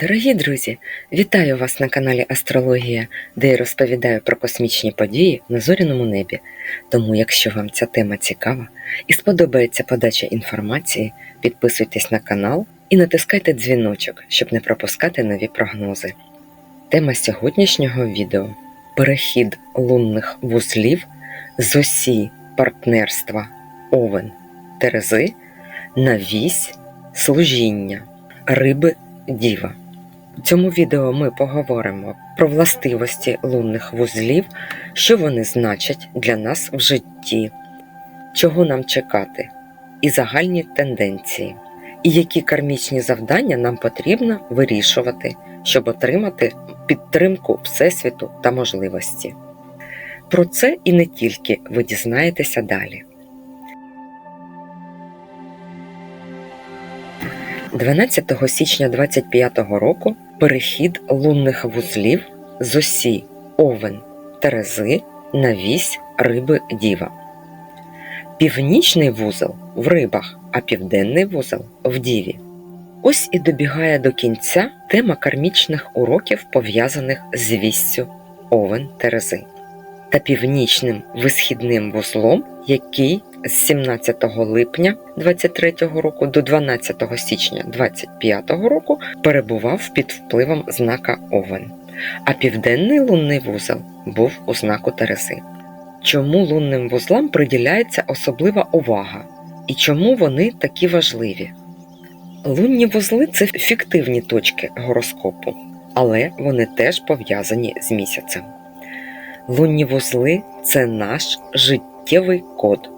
Дорогі друзі, вітаю вас на каналі Астрологія, де я розповідаю про космічні події на зоряному небі. Тому, якщо вам ця тема цікава і сподобається подача інформації, підписуйтесь на канал і натискайте дзвіночок, щоб не пропускати нові прогнози. Тема сьогоднішнього відео перехід лунних вузлів з осі партнерства Овен Терези на вісь служіння риби Діва. У цьому відео ми поговоримо про властивості лунних вузлів, що вони значать для нас в житті, чого нам чекати, і загальні тенденції, і які кармічні завдання нам потрібно вирішувати, щоб отримати підтримку Всесвіту та можливості. Про це і не тільки ви дізнаєтеся далі. 12 січня 25 року перехід лунних вузлів з осі Овен Терези на вісь риби Діва. Північний вузол в рибах, а південний вузол в Діві. Ось і добігає до кінця тема кармічних уроків, пов'язаних з віссю Овен Терези та північним висхідним вузлом, який з 17 липня 23 року до 12 січня 25 року перебував під впливом знака Овен, а південний лунний вузол був у знаку Терези. Чому лунним вузлам приділяється особлива увага і чому вони такі важливі? Лунні вузли це фіктивні точки гороскопу, але вони теж пов'язані з місяцем. Лунні вузли це наш життєвий код,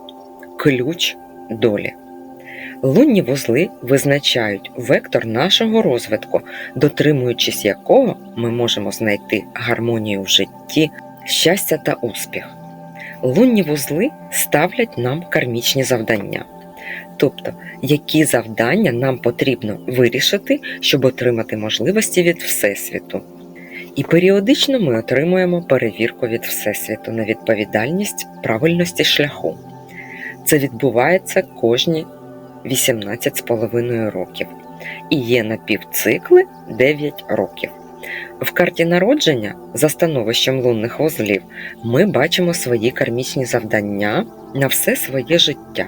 ключ долі. Лунні вузли визначають вектор нашого розвитку, дотримуючись якого ми можемо знайти гармонію в житті, щастя та успіх. Лунні вузли ставлять нам кармічні завдання. Тобто, які завдання нам потрібно вирішити, щоб отримати можливості від Всесвіту. І періодично ми отримуємо перевірку від Всесвіту на відповідальність правильності шляху. Це відбувається кожні 18,5 років і є на півцикли 9 років. В карті народження за становищем лунних вузлів ми бачимо свої кармічні завдання на все своє життя.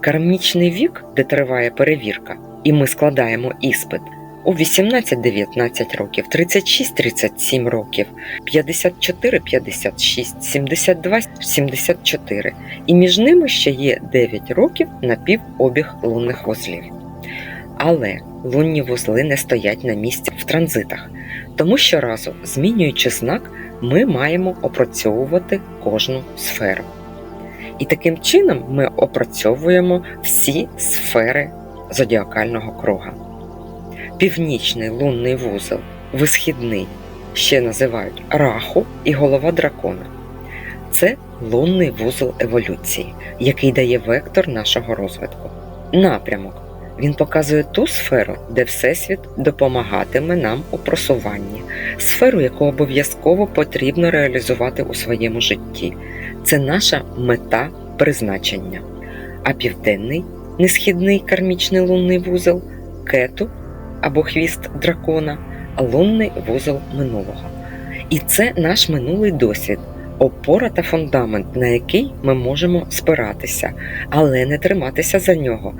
Кармічний вік, де триває перевірка, і ми складаємо іспит у 18-19 років, 36-37 років, 54-56, 72-74. І між ними ще є 9 років на півобіг лунних вузлів. Але лунні вузли не стоять на місці в транзитах, тому щоразу, змінюючи знак, ми маємо опрацьовувати кожну сферу. І таким чином ми опрацьовуємо всі сфери зодіакального круга. Північний лунний вузол, висхідний, ще називають раху і голова дракона. Це лунний вузол еволюції, який дає вектор нашого розвитку. Напрямок. Він показує ту сферу, де Всесвіт допомагатиме нам у просуванні, сферу, яку обов'язково потрібно реалізувати у своєму житті. Це наша мета призначення. А південний, несхідний кармічний лунний вузол кету або хвіст дракона, лунний вузол минулого. І це наш минулий досвід, опора та фундамент, на який ми можемо спиратися, але не триматися за нього,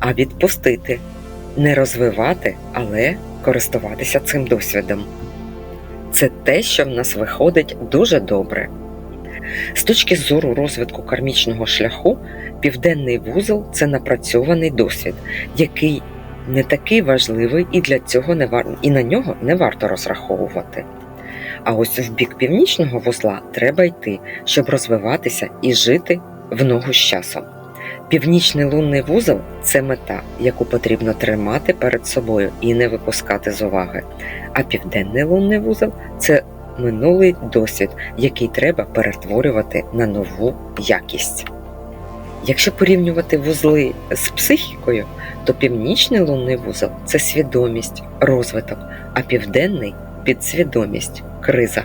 а відпустити, не розвивати, але користуватися цим досвідом. Це те, що в нас виходить дуже добре. З точки зору розвитку кармічного шляху, південний вузол це напрацьований досвід, який не такий важливий і для цього не вар... і на нього не варто розраховувати. А ось в бік північного вузла треба йти, щоб розвиватися і жити в ногу з часом. Північний лунний вузол це мета, яку потрібно тримати перед собою і не випускати з уваги. А південний лунний вузол це минулий досвід, який треба перетворювати на нову якість. Якщо порівнювати вузли з психікою, то північний лунний вузол це свідомість, розвиток, а південний підсвідомість, криза.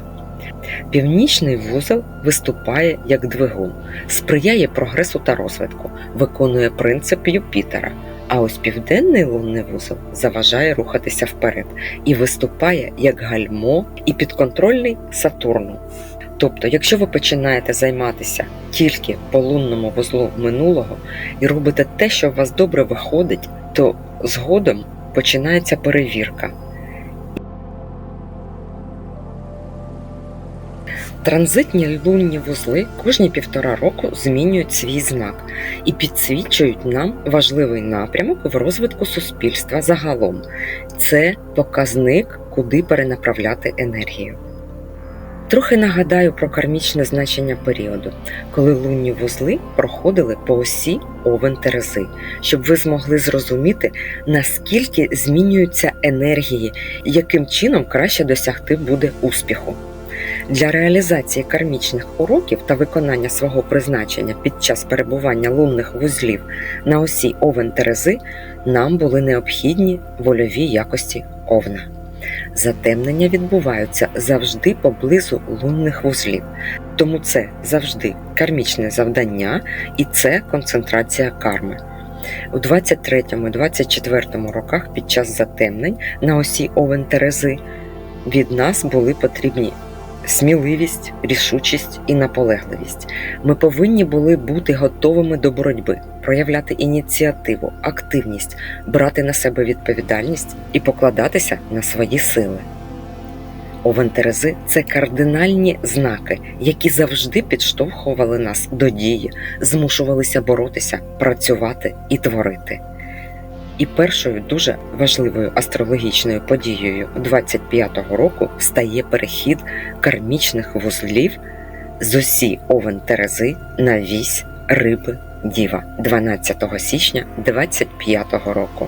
Північний вузол виступає як двигун, сприяє прогресу та розвитку, виконує принцип Юпітера, А ось південний лунний вузол заважає рухатися вперед і виступає як гальмо і підконтрольний Сатурну. Тобто, якщо ви починаєте займатися тільки по лунному вузлу минулого і робите те, що у вас добре виходить, то згодом починається перевірка. Транзитні лунні вузли кожні півтора року змінюють свій знак і підсвічують нам важливий напрямок в розвитку суспільства загалом. Це показник, куди перенаправляти енергію. Трохи нагадаю про кармічне значення періоду, коли лунні вузли проходили по осі овен Терези, щоб ви змогли зрозуміти, наскільки змінюються енергії, і яким чином краще досягти буде успіху. Для реалізації кармічних уроків та виконання свого призначення під час перебування лунних вузлів на осі овен Терези нам були необхідні вольові якості овна. Затемнення відбуваються завжди поблизу лунних вузлів, тому це завжди кармічне завдання і це концентрація карми. У 23-24 роках під час затемнень на осі Овен Терези від нас були потрібні сміливість, рішучість і наполегливість. Ми повинні були бути готовими до боротьби, проявляти ініціативу, активність, брати на себе відповідальність і покладатися на свої сили. Овен Терези – це кардинальні знаки, які завжди підштовхували нас до дії, змушувалися боротися, працювати і творити. І першою дуже важливою астрологічною подією 25-го року стає перехід кармічних вузлів з осі Овен Терези на вісь Риби Діва 12 січня 25-го року.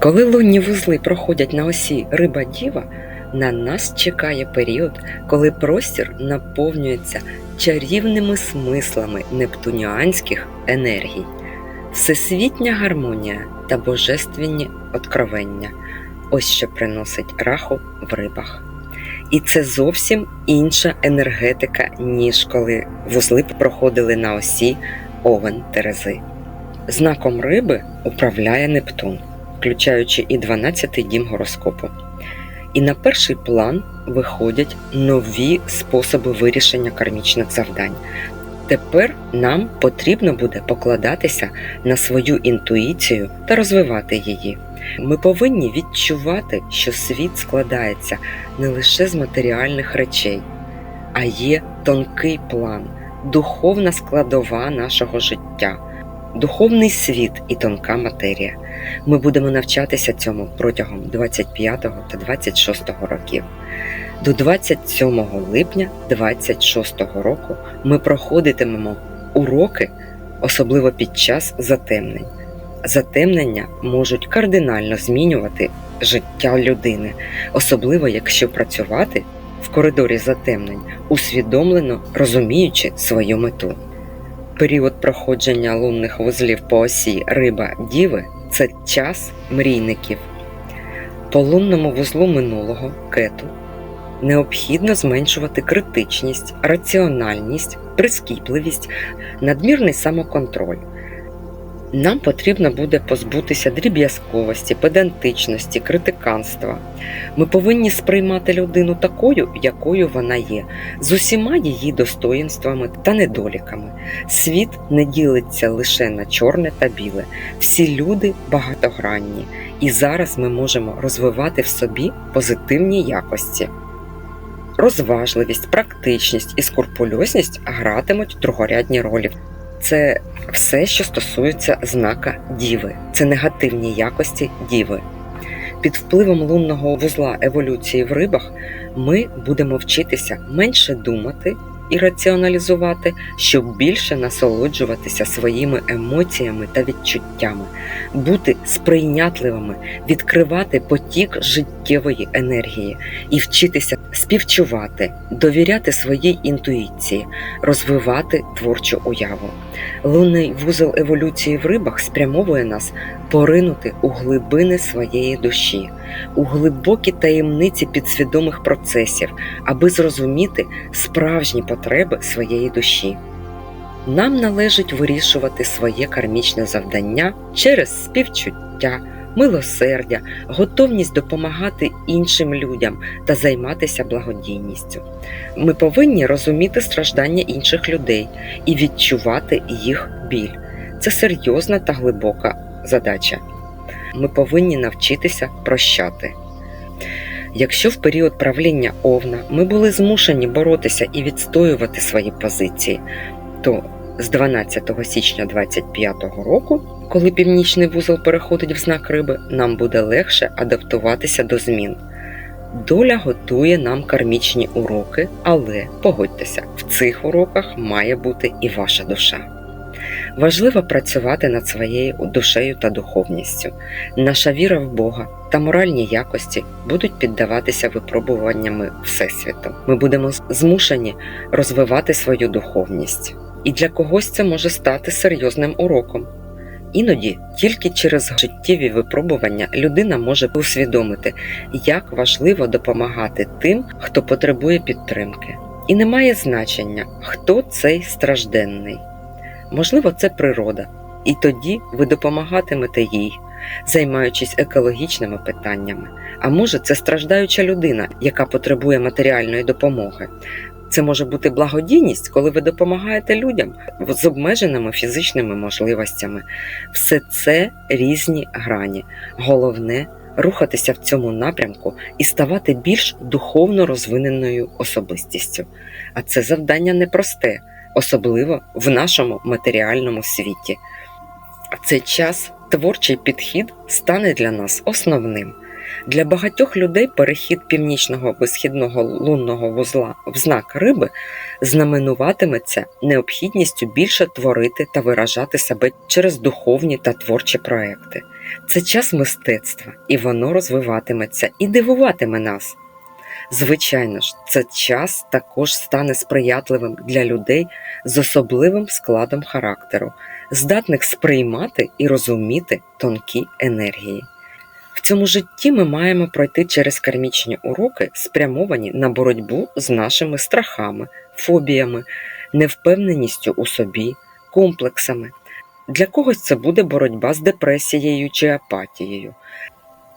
Коли лунні вузли проходять на осі Риба Діва, на нас чекає період, коли простір наповнюється чарівними смислами нептуніанських енергій, всесвітня гармонія та божественні откровення. Ось що приносить раху в рибах. І це зовсім інша енергетика, ніж коли вузли проходили на осі Овен Терези. Знаком риби управляє Нептун, включаючи і 12-й дім гороскопу. І на перший план виходять нові способи вирішення кармічних завдань. Тепер нам потрібно буде покладатися на свою інтуїцію та розвивати її. Ми повинні відчувати, що світ складається не лише з матеріальних речей, а є тонкий план, духовна складова нашого життя, духовний світ і тонка матерія. Ми будемо навчатися цьому протягом 25 та 26 років. До 27 липня 26 року ми проходитимемо уроки, особливо під час затемнень. Затемнення можуть кардинально змінювати життя людини, особливо якщо працювати в коридорі затемнень, усвідомлено розуміючи свою мету. Період проходження лунних вузлів по осі риба діви це час мрійників. По лунному вузлу минулого кету необхідно зменшувати критичність, раціональність, прискіпливість, надмірний самоконтроль. Нам потрібно буде позбутися дріб'язковості, педантичності, критиканства. Ми повинні сприймати людину такою, якою вона є, з усіма її достоїнствами та недоліками. Світ не ділиться лише на чорне та біле. Всі люди багатогранні, і зараз ми можемо розвивати в собі позитивні якості. Розважливість, практичність і скурпульозність гратимуть другорядні ролі. Це все, що стосується знака Діви, це негативні якості Діви. Під впливом лунного вузла еволюції в рибах ми будемо вчитися менше думати і раціоналізувати, щоб більше насолоджуватися своїми емоціями та відчуттями, бути сприйнятливими, відкривати потік життєвої енергії і вчитися співчувати, довіряти своїй інтуїції, розвивати творчу уяву. Лунний вузол еволюції в рибах спрямовує нас поринути у глибини своєї душі, у глибокі таємниці підсвідомих процесів, аби зрозуміти справжні потреби своєї душі. Нам належить вирішувати своє кармічне завдання через співчуття, милосердя, готовність допомагати іншим людям та займатися благодійністю. Ми повинні розуміти страждання інших людей і відчувати їх біль. Це серйозна та глибока задача. Ми повинні навчитися прощати. Якщо в період правління Овна ми були змушені боротися і відстоювати свої позиції, то з 12 січня 2025 року, коли північний вузол переходить в знак риби, нам буде легше адаптуватися до змін. Доля готує нам кармічні уроки, але погодьтеся, в цих уроках має бути і ваша душа. Важливо працювати над своєю душею та духовністю. Наша віра в Бога та моральні якості будуть піддаватися випробуваннями Всесвіту. Ми будемо змушені розвивати свою духовність. І для когось це може стати серйозним уроком. Іноді тільки через життєві випробування людина може усвідомити, як важливо допомагати тим, хто потребує підтримки. І не має значення, хто цей стражденний. Можливо, це природа, і тоді ви допомагатимете їй, займаючись екологічними питаннями. А може, це страждаюча людина, яка потребує матеріальної допомоги. Це може бути благодійність, коли ви допомагаєте людям з обмеженими фізичними можливостями. Все це різні грані. Головне рухатися в цьому напрямку і ставати більш духовно розвиненою особистістю. А це завдання непросте, особливо в нашому матеріальному світі. В цей час творчий підхід стане для нас основним. Для багатьох людей перехід північного висхідного лунного вузла в знак риби знаменуватиметься необхідністю більше творити та виражати себе через духовні та творчі проекти. Це час мистецтва, і воно розвиватиметься і дивуватиме нас. Звичайно ж, це час також стане сприятливим для людей з особливим складом характеру, здатних сприймати і розуміти тонкі енергії. Цьому житті ми маємо пройти через кармічні уроки, спрямовані на боротьбу з нашими страхами, фобіями, невпевненістю у собі, комплексами. Для когось це буде боротьба з депресією чи апатією.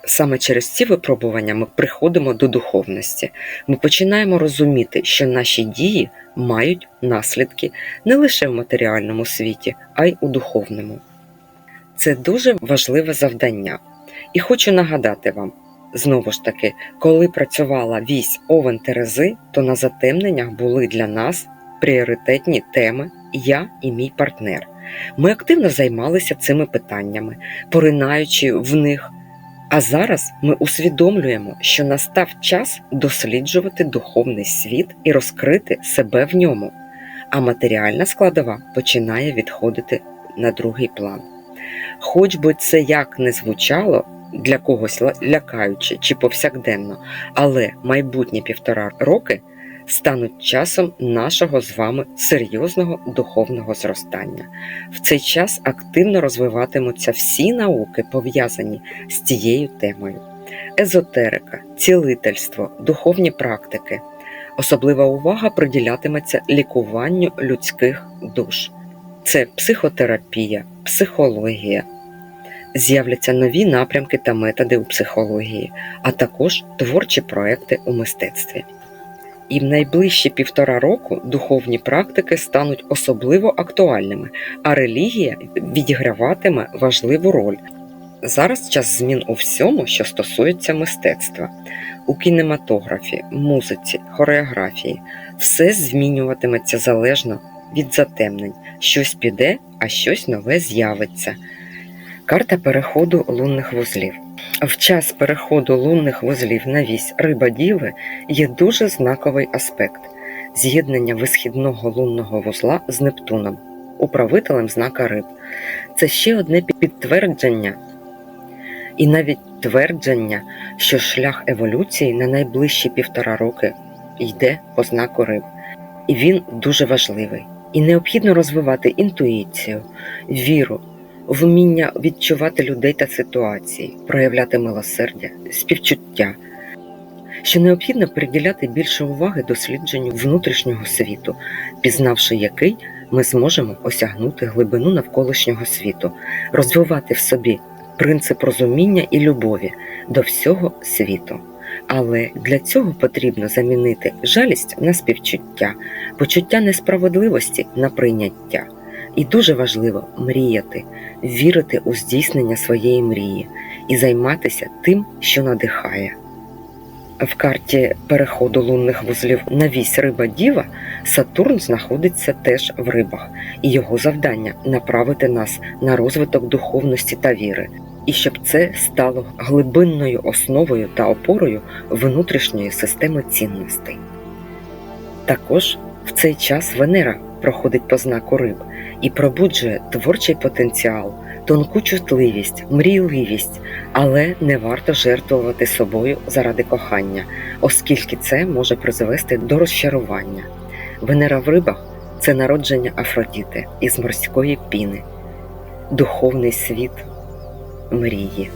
Саме через ці випробування ми приходимо до духовності. Ми починаємо розуміти, що наші дії мають наслідки не лише в матеріальному світі, а й у духовному. Це дуже важливе завдання. І хочу нагадати вам, знову ж таки, коли працювала вісь Овен Терези, то на затемненнях були для нас пріоритетні теми Я і мій партнер. Ми активно займалися цими питаннями, поринаючи в них. А зараз ми усвідомлюємо, що настав час досліджувати духовний світ і розкрити себе в ньому, а матеріальна складова починає відходити на другий план. Хоч би це як не звучало для когось лякаюче чи повсякденно, але майбутні півтора роки стануть часом нашого з вами серйозного духовного зростання. В цей час активно розвиватимуться всі науки, пов'язані з цією темою: езотерика, цілительство, духовні практики. Особлива увага приділятиметься лікуванню людських душ. Це психотерапія, психологія. З'являться нові напрямки та методи у психології, а також творчі проекти у мистецтві. І в найближчі півтора року духовні практики стануть особливо актуальними, а релігія відіграватиме важливу роль. Зараз час змін у всьому, що стосується мистецтва, у кінематографі, музиці, хореографії, все змінюватиметься залежно від затемнень. Щось піде, а щось нове з'явиться. Карта переходу лунних вузлів. В час переходу лунних вузлів на вісь риба діви є дуже знаковий аспект з'єднання висхідного лунного вузла з Нептуном, управителем знака риб. Це ще одне підтвердження і навіть твердження, що шлях еволюції на найближчі півтора роки йде по знаку риб, і він дуже важливий. І необхідно розвивати інтуїцію, віру вміння відчувати людей та ситуації, проявляти милосердя, співчуття, що необхідно приділяти більше уваги дослідженню внутрішнього світу, пізнавши який, ми зможемо осягнути глибину навколишнього світу, розвивати в собі принцип розуміння і любові до всього світу. Але для цього потрібно замінити жалість на співчуття, почуття несправедливості на прийняття. І дуже важливо мріяти, вірити у здійснення своєї мрії і займатися тим, що надихає. В карті переходу лунних вузлів на вісь риба Діва Сатурн знаходиться теж в рибах, і його завдання направити нас на розвиток духовності та віри, і щоб це стало глибинною основою та опорою внутрішньої системи цінностей. Також в цей час Венера проходить по знаку риб і пробуджує творчий потенціал, тонку чутливість, мрійливість, але не варто жертвувати собою заради кохання, оскільки це може призвести до розчарування. Венера в рибах це народження Афродіти із морської піни, духовний світ мрії.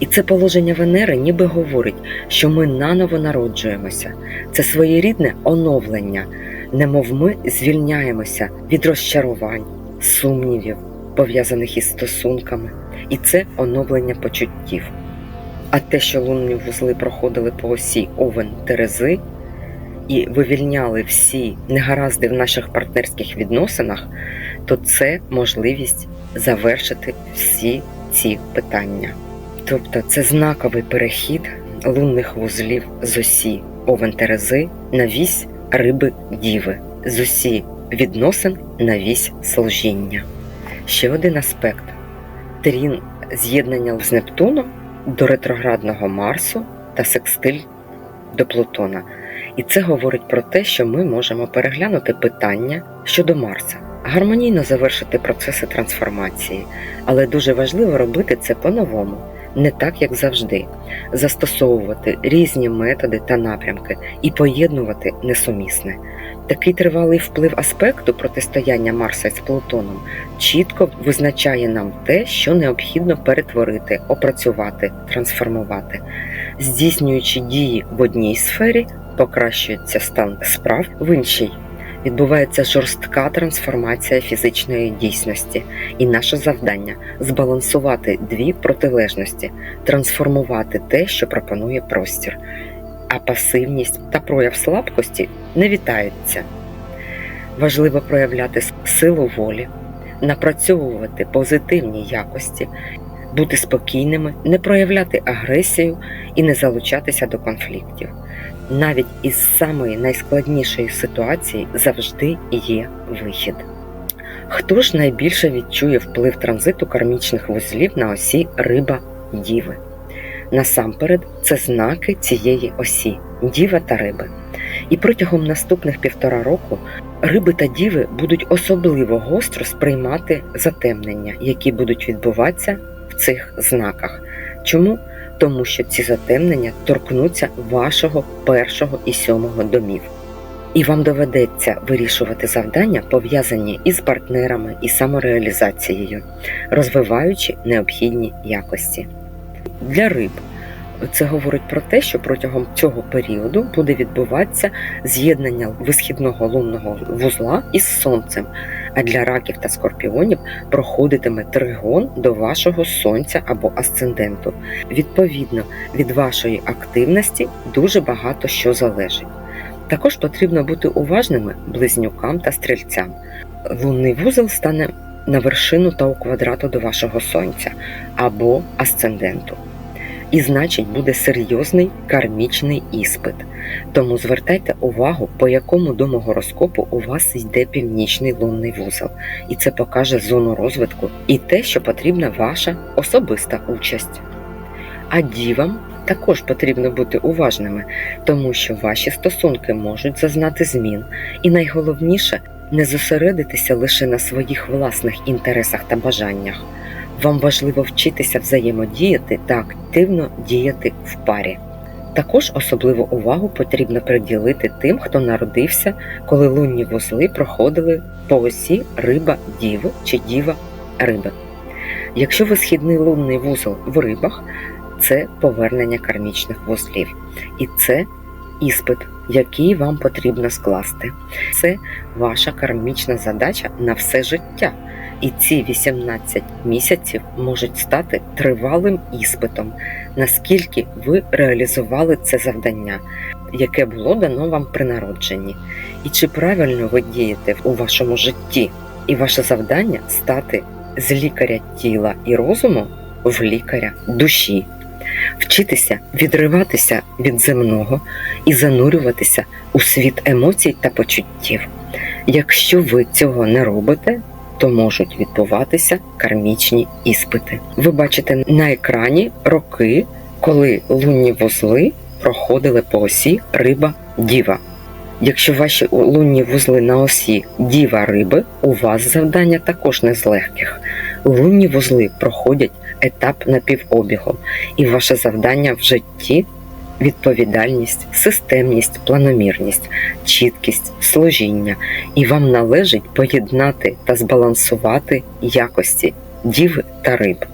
І це положення Венери ніби говорить, що ми наново народжуємося. Це своєрідне оновлення, немов ми звільняємося від розчарувань, сумнівів, пов'язаних із стосунками, і це оновлення почуттів. А те, що лунні вузли проходили по осі Овен Терези і вивільняли всі негаразди в наших партнерських відносинах, то це можливість завершити всі ці питання. Тобто це знаковий перехід лунних вузлів з осі Овен Терези на вісь риби Діви, з осі відносин на вісь служіння. Ще один аспект трін з'єднання з Нептуном до ретроградного Марсу та секстиль до Плутона. І це говорить про те, що ми можемо переглянути питання щодо Марса, гармонійно завершити процеси трансформації, але дуже важливо робити це по-новому, не так, як завжди, застосовувати різні методи та напрямки і поєднувати несумісне. Такий тривалий вплив аспекту протистояння Марса з Плутоном чітко визначає нам те, що необхідно перетворити, опрацювати, трансформувати. Здійснюючи дії в одній сфері, покращується стан справ в іншій. Відбувається жорстка трансформація фізичної дійсності, і наше завдання збалансувати дві протилежності, трансформувати те, що пропонує простір а пасивність та прояв слабкості не вітаються. Важливо проявляти силу волі, напрацьовувати позитивні якості, бути спокійними, не проявляти агресію і не залучатися до конфліктів. Навіть із самої найскладнішої ситуації завжди є вихід. Хто ж найбільше відчує вплив транзиту кармічних вузлів на осі риба діви? Насамперед, це знаки цієї осі діва та риби. І протягом наступних півтора року риби та діви будуть особливо гостро сприймати затемнення, які будуть відбуватися в цих знаках. Чому? Тому що ці затемнення торкнуться вашого першого і сьомого домів. І вам доведеться вирішувати завдання, пов'язані із партнерами і самореалізацією, розвиваючи необхідні якості для риб. Це говорить про те, що протягом цього періоду буде відбуватися з'єднання висхідного лунного вузла із сонцем, а для раків та скорпіонів проходитиме тригон до вашого сонця або асценденту. Відповідно від вашої активності дуже багато що залежить. Також потрібно бути уважними близнюкам та стрільцям. Лунний вузол стане на вершину та у квадрату до вашого сонця або асценденту. І значить буде серйозний кармічний іспит. Тому звертайте увагу, по якому дому гороскопу у вас йде північний лунний вузол, і це покаже зону розвитку і те, що потрібна ваша особиста участь. А дівам також потрібно бути уважними, тому що ваші стосунки можуть зазнати змін, і найголовніше не зосередитися лише на своїх власних інтересах та бажаннях. Вам важливо вчитися взаємодіяти та активно діяти в парі. Також особливу увагу потрібно приділити тим, хто народився, коли лунні вузли проходили по осі риба діви чи діва риби. Якщо висхідний лунний вузол в рибах, це повернення кармічних вузлів. І це іспит, який вам потрібно скласти. Це ваша кармічна задача на все життя. І ці 18 місяців можуть стати тривалим іспитом, наскільки ви реалізували це завдання, яке було дано вам при народженні, і чи правильно ви дієте у вашому житті, і ваше завдання стати з лікаря тіла і розуму в лікаря душі, вчитися відриватися від земного і занурюватися у світ емоцій та почуттів. Якщо ви цього не робите, то можуть відбуватися кармічні іспити. Ви бачите на екрані роки, коли лунні вузли проходили по осі риба діва. Якщо ваші лунні вузли на осі діва риби, у вас завдання також не з легких. Лунні вузли проходять етап напівобігу, і ваше завдання в житті відповідальність, системність, планомірність, чіткість, служіння, і вам належить поєднати та збалансувати якості діви та риб.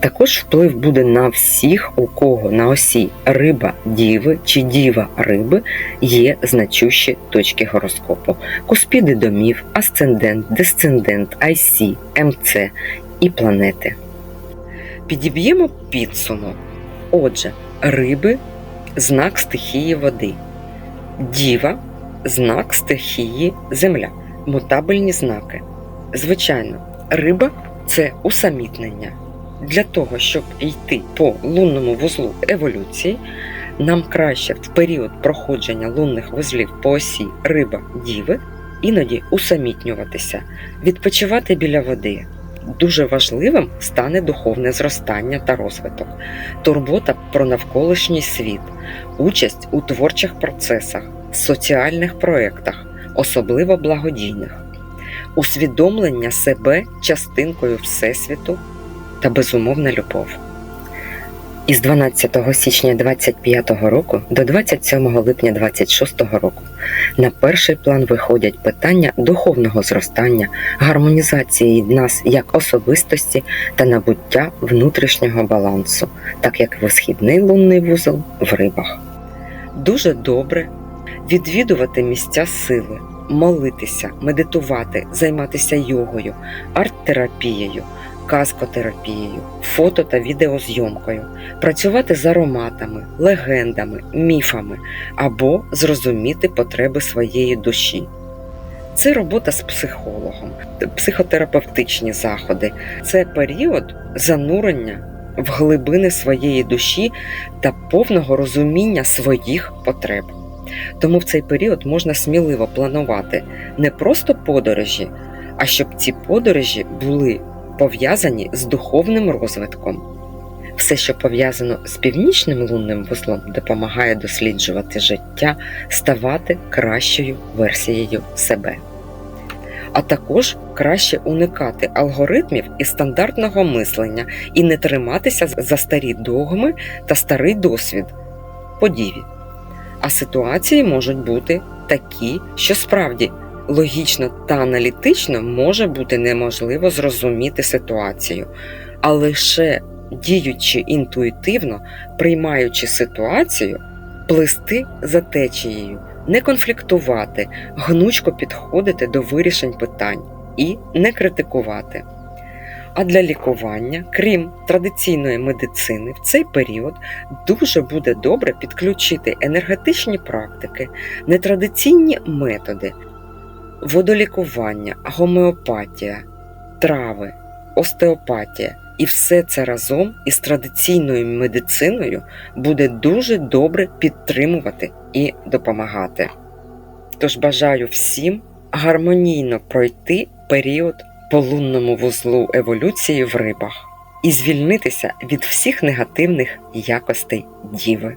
Також вплив буде на всіх, у кого на осі риба діви чи діва риби є значущі точки гороскопу: куспіди домів, асцендент, десцендент, IC, МЦ і планети. Підіб'ємо підсумок. Отже, риби знак стихії води, діва знак стихії земля, мутабельні знаки. Звичайно, риба це усамітнення. Для того, щоб йти по лунному вузлу еволюції, нам краще в період проходження лунних вузлів по осі риба діви іноді усамітнюватися, відпочивати біля води. Дуже важливим стане духовне зростання та розвиток, турбота про навколишній світ, участь у творчих процесах, соціальних проєктах, особливо благодійних, усвідомлення себе частинкою Всесвіту та безумовна любов. Із 12 січня 25 року до 27 липня 26 року на перший план виходять питання духовного зростання, гармонізації нас як особистості та набуття внутрішнього балансу, так як висхідний лунний вузол в рибах. Дуже добре відвідувати місця сили, молитися, медитувати, займатися йогою, арт-терапією казкотерапією, фото та відеозйомкою, працювати з ароматами, легендами, міфами або зрозуміти потреби своєї душі. Це робота з психологом, психотерапевтичні заходи, це період занурення в глибини своєї душі та повного розуміння своїх потреб. Тому в цей період можна сміливо планувати не просто подорожі, а щоб ці подорожі були пов'язані з духовним розвитком. Все, що пов'язано з північним лунним вузлом, допомагає досліджувати життя, ставати кращою версією себе. А також краще уникати алгоритмів і стандартного мислення і не триматися за старі догми та старий досвід подіві. А ситуації можуть бути такі, що справді логічно та аналітично може бути неможливо зрозуміти ситуацію, а лише діючи інтуїтивно, приймаючи ситуацію, плисти за течією, не конфліктувати, гнучко підходити до вирішень питань і не критикувати. А для лікування, крім традиційної медицини, в цей період дуже буде добре підключити енергетичні практики, нетрадиційні методи, водолікування, гомеопатія, трави, остеопатія. І все це разом із традиційною медициною буде дуже добре підтримувати і допомагати. Тож бажаю всім гармонійно пройти період по лунному вузлу еволюції в рибах і звільнитися від всіх негативних якостей діви.